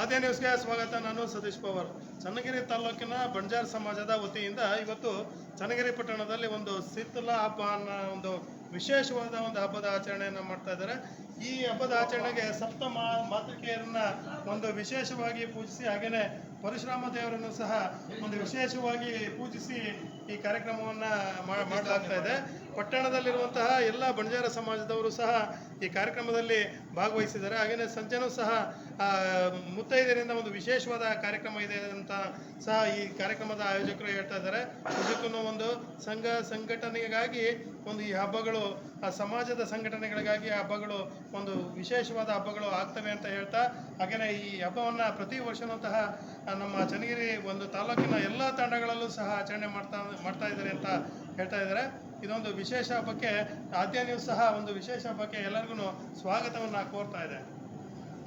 ಆದ್ಯ ನ್ಯೂಸ್ಗೆ ಸ್ವಾಗತ. ನಾನು ಸತೀಶ್ ಪವಾರ್. ಚನ್ನಗಿರಿ ತಾಲೂಕಿನ ಬಂಜಾರ ಸಮಾಜದ ವತಿಯಿಂದ ಇವತ್ತು ಚನ್ನಗಿರಿ ಪಟ್ಟಣದಲ್ಲಿ ಒಂದು ಸಿತ್ತಲ ಹಬ್ಬ ಅನ್ನೋ ಒಂದು ವಿಶೇಷವಾದ ಒಂದು ಹಬ್ಬದ ಆಚರಣೆಯನ್ನು ಮಾಡ್ತಾ ಇದ್ದಾರೆ. ಈ ಹಬ್ಬದ ಆಚರಣೆಗೆ ಸಪ್ತ ಮಾ ಒಂದು ವಿಶೇಷವಾಗಿ ಪೂಜಿಸಿ ಹಾಗೆಯೇ ಪರಶುರಾಮ ದೇವರನ್ನು ಸಹ ಒಂದು ವಿಶೇಷವಾಗಿ ಪೂಜಿಸಿ ಈ ಕಾರ್ಯಕ್ರಮವನ್ನು ಮಾಡಲಾಗ್ತಾ ಇದೆ. ಪಟ್ಟಣದಲ್ಲಿರುವಂತಹ ಎಲ್ಲ ಬಂಜಾರ ಸಮಾಜದವರು ಸಹ ಈ ಕಾರ್ಯಕ್ರಮದಲ್ಲಿ ಭಾಗವಹಿಸಿದ್ದಾರೆ. ಹಾಗೆಯೇ ಸಂಜೆನೂ ಸಹ ಮುತ್ತೈದರಿಂದ ಒಂದು ವಿಶೇಷವಾದ ಕಾರ್ಯಕ್ರಮ ಇದೆ ಅಂತ ಸಹ ಈ ಕಾರ್ಯಕ್ರಮದ ಆಯೋಜಕರು ಹೇಳ್ತಾ ಇದ್ದಾರೆ. ಇದಕ್ಕೂ ಒಂದು ಸಂಘ ಸಂಘಟನೆಗಾಗಿ ಒಂದು ಈ ಹಬ್ಬಗಳು, ಆ ಸಮಾಜದ ಸಂಘಟನೆಗಳಿಗಾಗಿ ಹಬ್ಬಗಳು ಒಂದು ವಿಶೇಷವಾದ ಹಬ್ಬಗಳು ಆಗ್ತವೆ ಅಂತ ಹೇಳ್ತಾ ಹಾಗೆಯೇ ಈ ಹಬ್ಬವನ್ನು ಪ್ರತಿ ವರ್ಷನಂತಹ ನಮ್ಮ ಚನ್ನಗಿರಿ ಒಂದು ತಾಲೂಕಿನ ಎಲ್ಲ ತಂಡಗಳಲ್ಲೂ ಸಹ ಆಚರಣೆ ಮಾಡ್ತಾ ಮಾಡ್ತಾ ಇದ್ದಾರೆ ಅಂತ ಹೇಳ್ತಾ ಇದ್ದಾರೆ. ಇದೊಂದು ವಿಶೇಷ ಹಬ್ಬಕ್ಕೆ ಆದ್ಯ ನ್ಯೂಸ್ ಸಹ ಒಂದು ವಿಶೇಷ ಹಬ್ಬಕ್ಕೆ ಎಲ್ಲರಿಗೂ ಸ್ವಾಗತವನ್ನು ಕೋರ್ತಾ ಇದೆ.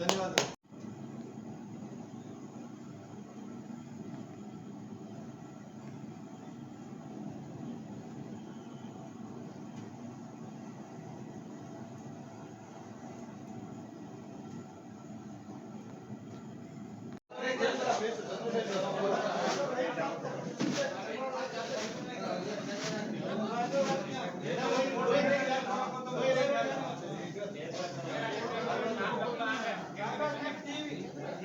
ಧನ್ಯವಾದಗಳು.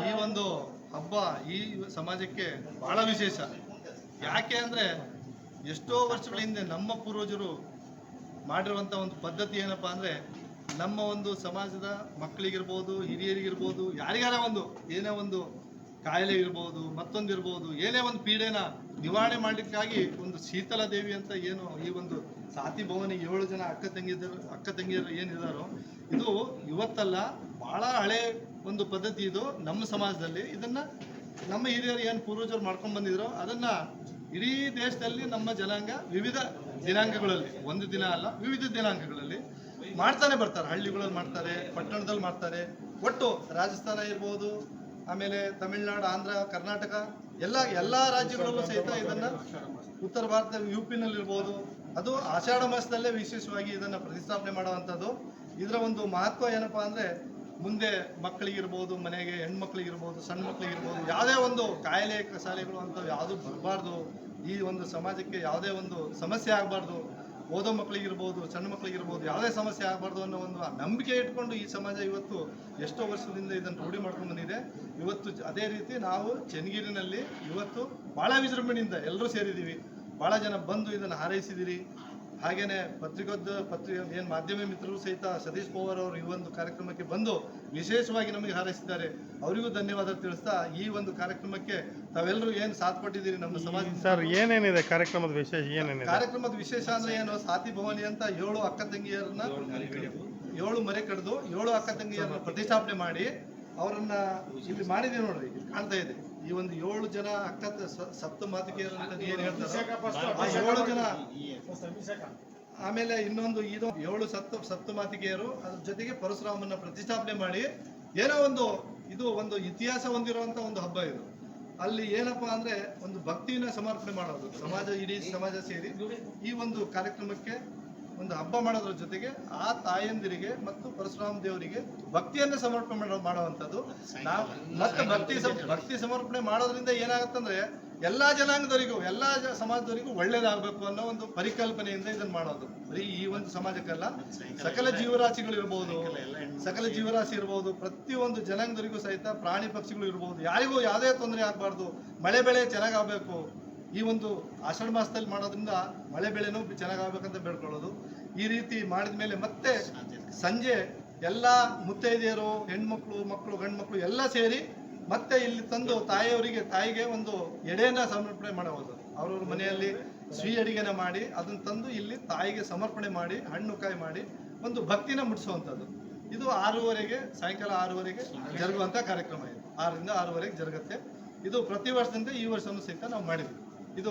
ಈ ಒಂದು ಹಬ್ಬ ಈ ಸಮಾಜಕ್ಕೆ ಬಹಳ ವಿಶೇಷ. ಯಾಕೆ ಅಂದರೆ ಎಷ್ಟೋ ವರ್ಷಗಳ ಹಿಂದೆ ನಮ್ಮ ಪೂರ್ವಜರು ಮಾಡಿರುವಂಥ ಒಂದು ಪದ್ಧತಿ ಏನಪ್ಪ ಅಂದರೆ ನಮ್ಮ ಒಂದು ಸಮಾಜದ ಮಕ್ಕಳಿಗಿರ್ಬೋದು, ಹಿರಿಯರಿಗಿರ್ಬೋದು, ಯಾರಿಗಾರ ಒಂದು, ಏನೇ ಒಂದು ಕಾಯಿಲೆ ಇರ್ಬೋದು ಮತ್ತೊಂದು ಇರ್ಬೋದು ಏನೇ ಒಂದು ಪೀಡೆನ ನಿವಾರಣೆ ಮಾಡಲಿಕ್ಕಾಗಿ ಒಂದು ಶೀತಲ ದೇವಿ ಅಂತ ಏನು ಈ ಒಂದು ಸಾತಿ ಭವನಿಗೆ ಏಳು ಜನ ಅಕ್ಕ ತಂಗಿದರು ಅಕ್ಕ ತಂಗಿಯರು ಏನಿದಾರೋ, ಇದು ಇವತ್ತಲ್ಲ ಬಹಳ ಹಳೆ ಒಂದು ಪದ್ಧತಿ ಇದು ನಮ್ಮ ಸಮಾಜದಲ್ಲಿ. ಇದನ್ನ ನಮ್ಮ ಹಿರಿಯರು ಏನು ಪೂರ್ವಜರು ಮಾಡ್ಕೊಂಡು ಬಂದಿದ್ರು ಅದನ್ನ ಇಡೀ ದೇಶದಲ್ಲಿ ನಮ್ಮ ಜನಾಂಗ ವಿವಿಧ ದಿನಾಂಕಗಳಲ್ಲಿ, ಒಂದು ದಿನ ಅಲ್ಲ, ವಿವಿಧ ದಿನಾಂಕಗಳಲ್ಲಿ ಮಾಡ್ತಾನೆ ಬರ್ತಾರೆ. ಹಳ್ಳಿಗಳಲ್ಲಿ ಮಾಡ್ತಾರೆ, ಪಟ್ಟಣದಲ್ಲಿ ಮಾಡ್ತಾರೆ. ಒಟ್ಟು ರಾಜಸ್ಥಾನ ಇರ್ಬೋದು, ಆಮೇಲೆ ತಮಿಳುನಾಡು, ಆಂಧ್ರ, ಕರ್ನಾಟಕ, ಎಲ್ಲ ಎಲ್ಲ ರಾಜ್ಯಗಳಲ್ಲೂ ಸಹಿತ ಇದನ್ನ ಉತ್ತರ ಭಾರತ ಯು ಪಿನಲ್ಲಿರ್ಬೋದು ಅದು ಆಷಾಢ ಮಾಸದಲ್ಲೇ ವಿಶೇಷವಾಗಿ ಇದನ್ನ ಪ್ರತಿಷ್ಠಾಪನೆ ಮಾಡುವಂಥದ್ದು. ಇದರ ಒಂದು ಮಹತ್ವ ಏನಪ್ಪಾ ಅಂದ್ರೆ ಮುಂದೆ ಮಕ್ಕಳಿಗಿರ್ಬೋದು, ಮನೆಗೆ ಹೆಣ್ಮಕ್ಳಿಗಿರ್ಬೋದು ಸಣ್ಣ ಮಕ್ಕಳಿಗಿರ್ಬೋದು ಯಾವುದೇ ಒಂದು ಕಾಯಿಲೆ, ಕಸಾಲೆಗಳು ಅಂತ ಯಾವುದು ಬರಬಾರ್ದು. ಈ ಒಂದು ಸಮಾಜಕ್ಕೆ ಯಾವುದೇ ಒಂದು ಸಮಸ್ಯೆ ಆಗಬಾರ್ದು. ಓದೋ ಮಕ್ಕಳಿಗಿರ್ಬೋದು, ಸಣ್ಣ ಮಕ್ಕಳಿಗಿರ್ಬೋದು, ಯಾವುದೇ ಸಮಸ್ಯೆ ಆಗಬಾರ್ದು ಅನ್ನೋ ಒಂದು ನಂಬಿಕೆ ಇಟ್ಕೊಂಡು ಈ ಸಮಾಜ ಇವತ್ತು ಎಷ್ಟೋ ವರ್ಷದಿಂದ ಇದನ್ನು ರೂಢಿ ಮಾಡ್ಕೊಂಡು ಬಂದಿದೆ. ಇವತ್ತು ಅದೇ ರೀತಿ ನಾವು ಚನ್ನಗಿರಿನಲ್ಲಿ ಇವತ್ತು ಭಾಳ ವಿಜೃಂಭಣೆಯಿಂದ ಎಲ್ಲರೂ ಸೇರಿದ್ದೀವಿ. ಭಾಳ ಜನ ಬಂದು ಇದನ್ನು ಹಾರೈಸಿದಿರಿ. ಹಾಗೇನೆ ಪತ್ರಿಕೋದ್ಯ ಪತ್ರಿ ಏನು ಮಾಧ್ಯಮ ಮಿತ್ರರು ಸಹಿತ ಸತೀಶ್ ಪವಾರ್ ಅವರು ಈ ಒಂದು ಕಾರ್ಯಕ್ರಮಕ್ಕೆ ಬಂದು ವಿಶೇಷವಾಗಿ ನಮಗೆ ಹಾರೈಸಿದ್ದಾರೆ. ಅವರಿಗೂ ಧನ್ಯವಾದ ತಿಳಿಸ್ತಾ ಈ ಒಂದು ಕಾರ್ಯಕ್ರಮಕ್ಕೆ ತಾವೆಲ್ಲರೂ ಏನು ಸಾಥ್ ಕೊಟ್ಟಿದ್ದೀರಿ ನಮ್ಮ ಸಮಾಜ ಸರ್ ಏನೇನಿದೆ ಕಾರ್ಯಕ್ರಮದ ವಿಶೇಷ ಏನೇನಿದೆ? ಕಾರ್ಯಕ್ರಮದ ವಿಶೇಷ ಅಂದ್ರೆ ಏನು? ಸಾತಿ ಭವಾನಿ ಅಂತ ಏಳು ಅಕ್ಕ ತಂಗಿಯರನ್ನ ಏಳು ಮರೆ ಕಡಿದು. ಏಳು ಅಕ್ಕ ತಂಗಿಯರನ್ನ ಪ್ರತಿಷ್ಠಾಪನೆ ಮಾಡಿ ಅವರನ್ನ ಇಲ್ಲಿ ಮಾಡಿದೀವಿ ನೋಡ್ರಿ ಇಲ್ಲಿ ಕಾಣ್ತಾ ಇದೆ. ಈ ಒಂದು ಏಳು ಜನ ಅಕ್ಕ ಸಪ್ತ ಮಾತಿಕೆಯರು ಅಂತ ಏನ್ ಹೇಳ್ತಾರೆ? ಏಳು ಜನ ಆಮೇಲೆ ಇನ್ನೊಂದು ಇದು ಏಳು ಸತ್ತು ಸಪ್ತ ಮಾತಿಕೆಯರು ಅದ್ರ ಜೊತೆಗೆ ಪರಶುರಾಮನ ಪ್ರತಿಷ್ಠಾಪನೆ ಮಾಡಿ ಏನೋ ಒಂದು ಇದು ಒಂದು ಇತಿಹಾಸ ಹೊಂದಿರುವಂತ ಒಂದು ಹಬ್ಬ ಇದು. ಅಲ್ಲಿ ಏನಪ್ಪಾ ಅಂದ್ರೆ ಒಂದು ಭಕ್ತಿಯನ್ನ ಸಮರ್ಪಣೆ ಮಾಡೋದು ಸಮಾಜ ಇಡೀ ಸಮಾಜ ಸೇರಿ ಈ ಒಂದು ಕಾರ್ಯಕ್ರಮಕ್ಕೆ ಒಂದು ಹಬ್ಬ ಮಾಡೋದ್ರ ಜೊತೆಗೆ ಆ ತಾಯಂದಿರಿಗೆ ಮತ್ತು ಪರಶುರಾಮ ದೇವರಿಗೆ ಭಕ್ತಿಯನ್ನ ಸಮರ್ಪಣೆ ಮಾಡುವಂತದ್ದು ಮತ್ತೆ ಭಕ್ತಿ ಭಕ್ತಿ ಸಮರ್ಪಣೆ ಮಾಡೋದ್ರಿಂದ ಏನಾಗತ್ತಂದ್ರೆ ಎಲ್ಲಾ ಜನಾಂಗದವರಿಗೂ, ಎಲ್ಲಾ ಸಮಾಜದವರಿಗೂ ಒಳ್ಳೇದಾಗಬೇಕು ಅನ್ನೋ ಒಂದು ಪರಿಕಲ್ಪನೆಯಿಂದ ಇದನ್ನ ಮಾಡೋದು. ಬರೀ ಈ ಒಂದು ಸಮಾಜಕ್ಕಲ್ಲ, ಸಕಲ ಜೀವರಾಶಿಗಳು ಇರ್ಬೋದು, ಸಕಲ ಜೀವರಾಶಿ ಇರ್ಬೋದು ಪ್ರತಿಯೊಂದು ಜನಾಂಗದವರಿಗೂ ಸಹಿತ ಪ್ರಾಣಿ ಪಕ್ಷಿಗಳು ಇರ್ಬೋದು, ಯಾರಿಗೂ ಯಾವುದೇ ತೊಂದರೆ ಆಗಬಾರ್ದು, ಮಳೆ ಬೆಳೆ ಚೆನ್ನಾಗಾಗಬೇಕು ಈ ಒಂದು ಆಷಾಢ ಮಾಸದಲ್ಲಿ ಮಾಡೋದ್ರಿಂದ ಮಳೆ ಬೆಳೆನೂ ಚೆನ್ನಾಗಾಗಬೇಕಂತ ಬೇಡ್ಕೊಳ್ಳೋದು. ಈ ರೀತಿ ಮಾಡಿದ ಮೇಲೆ ಮತ್ತೆ ಸಂಜೆ ಎಲ್ಲ ಮುತ್ತೈದೆಯರು, ಹೆಣ್ಮಕ್ಳು ಮಕ್ಕಳು ಗಂಡ್ಮಕ್ಳು ಎಲ್ಲ ಸೇರಿ ಮತ್ತೆ ಇಲ್ಲಿ ತಂದು ತಾಯಿಯವರಿಗೆ, ತಾಯಿಗೆ ಒಂದು ಎಡೆಯನ್ನ ಸಮರ್ಪಣೆ ಮಾಡಬಹುದು. ಅವ್ರವ್ರ ಮನೆಯಲ್ಲಿ ಸಿಹಿ ಅಡಿಗೆನ ಮಾಡಿ, ಅದನ್ನ ತಂದು ಇಲ್ಲಿ ತಾಯಿಗೆ ಸಮರ್ಪಣೆ ಮಾಡಿ, ಹಣ್ಣು ಕಾಯಿ ಮಾಡಿ ಒಂದು ಭಕ್ತಿನ ಮುಡಿಸುವಂತದ್ದು ಇದು ಆರೂವರೆಗೆ, ಸಾಯಂಕಾಲ ಆರೂವರೆಗೆ ಜರುಗುವಂಥ ಕಾರ್ಯಕ್ರಮ ಇದು. ಆರರಿಂದ ಆರೂವರೆಗೆ ಜರುಗುತ್ತೆ. ಇದು ಪ್ರತಿ ವರ್ಷದಂತೆ ಈ ವರ್ಷನೂ ಸಹಿತ ನಾವು ಮಾಡಿದ್ವಿ ಇದು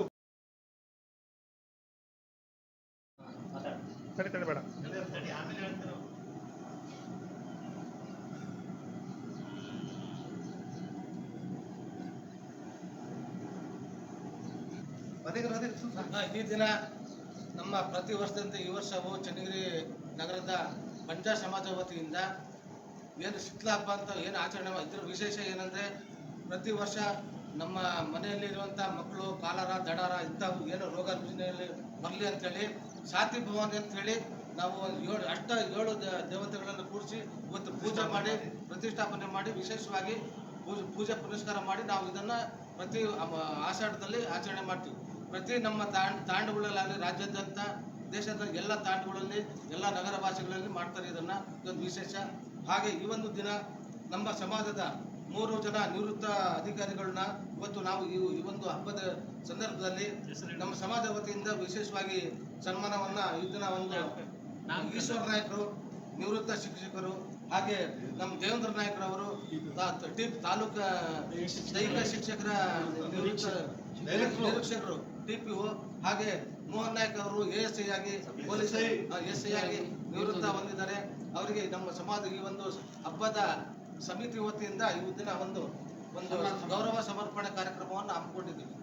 ಸರಿ ತಡಿ ಬೇಡ. ಈ ದಿನ ನಮ್ಮ ಪ್ರತಿ ವರ್ಷದಂತೆ ಈ ವರ್ಷವೂ ಚನ್ನಗಿರಿ ನಗರದ ಪಂಜಾ ಸಮಾಜ ವತಿಯಿಂದ ಏನು ಶಿಕ್ಲ ಹಬ್ಬ ಅಂತ ಏನು ಆಚರಣೆ ಇದ್ರ ವಿಶೇಷ ಏನಂದ್ರೆ ಪ್ರತಿ ವರ್ಷ ನಮ್ಮ ಮನೆಯಲ್ಲಿರುವಂಥ ಮಕ್ಕಳು ಕಾಲರ ದಡಾರ ಇಂಥವು ಏನು ರೋಗ ರುಜಿನಲ್ಲಿ ಬರಲಿ ಅಂತೇಳಿ ಸಾತಿ ಭವನ ಅಂತ ಹೇಳಿ ನಾವು ಒಂದು ಏಳು ಅಷ್ಟ ಏಳು ದೇವತೆಗಳನ್ನು ಕೂಡಿಸಿ ಇವತ್ತು ಪೂಜೆ ಮಾಡಿ ಪ್ರತಿಷ್ಠಾಪನೆ ಮಾಡಿ ವಿಶೇಷವಾಗಿ ಪೂಜೆ ಪೂಜೆ ಪುನಸ್ಕಾರ ಮಾಡಿ ನಾವು ಇದನ್ನ ಪ್ರತಿ ಆಷಾಢದಲ್ಲಿ ಆಚರಣೆ ಮಾಡ್ತೀವಿ. ಪ್ರತಿ ನಮ್ಮ ತಾಂಡ್ ತಾಂಡಗಳಲ್ಲಾಗಲಿ ರಾಜ್ಯಾದ್ಯಂತ ದೇಶದ ಎಲ್ಲ ತಾಂಡಗಳಲ್ಲಿ ಎಲ್ಲ ನಗರ ಭಾಷೆಗಳಲ್ಲಿ ಮಾಡ್ತಾರೆ ಇದನ್ನ ಇದೊಂದು ವಿಶೇಷ. ಹಾಗೆ ಈ ಒಂದು ದಿನ ನಮ್ಮ ಸಮಾಜದ ಮೂರು ಜನ ನಿವೃತ್ತ ಅಧಿಕಾರಿಗಳನ್ನ ಇವತ್ತು ನಾವು ಈ ಈ ಒಂದು ಹಬ್ಬದ ಸಂದರ್ಭದಲ್ಲಿ ನಮ್ಮ ಸಮಾಜ ವತಿಯಿಂದ ವಿಶೇಷವಾಗಿ ಸನ್ಮಾನವನ್ನ ಇದನ್ನ ದಿನ ಒಂದು ಈಶ್ವರ ನಾಯಕರು ನಿವೃತ್ತ ಶಿಕ್ಷಕರು ಹಾಗೆ ನಮ್ಮ ದೇವೇಂದ್ರ ನಾಯಕರವರು ಅವರು ಟಿ ತಾಲೂಕ ದೈಹಿಕ ಶಿಕ್ಷಕರ ನಿರೀಕ್ಷಕರು ಟಿಪಿಒ ಹಾಗೆ ಮೋಹನ್ ನಾಯಕ್ ಅವರು ಎ ಎಸ್ ಐ ಆಗಿ ಪೊಲೀಸ್ ಎಸ್ ಐ ಆಗಿ ನಿವೃತ್ತ ಹೊಂದಿದ್ದಾರೆ. ಅವರಿಗೆ ನಮ್ಮ ಸಮಾಜ ಈ ಒಂದು ಹಬ್ಬದ ಸಮಿತಿ ವತಿಯಿಂದ ಇವತ್ತಿನ ಒಂದು ಒಂದು ಗೌರವ ಸಮರ್ಪಣೆ ಕಾರ್ಯಕ್ರಮವನ್ನು ಹಮ್ಮಿಕೊಂಡಿದ್ದೀವಿ.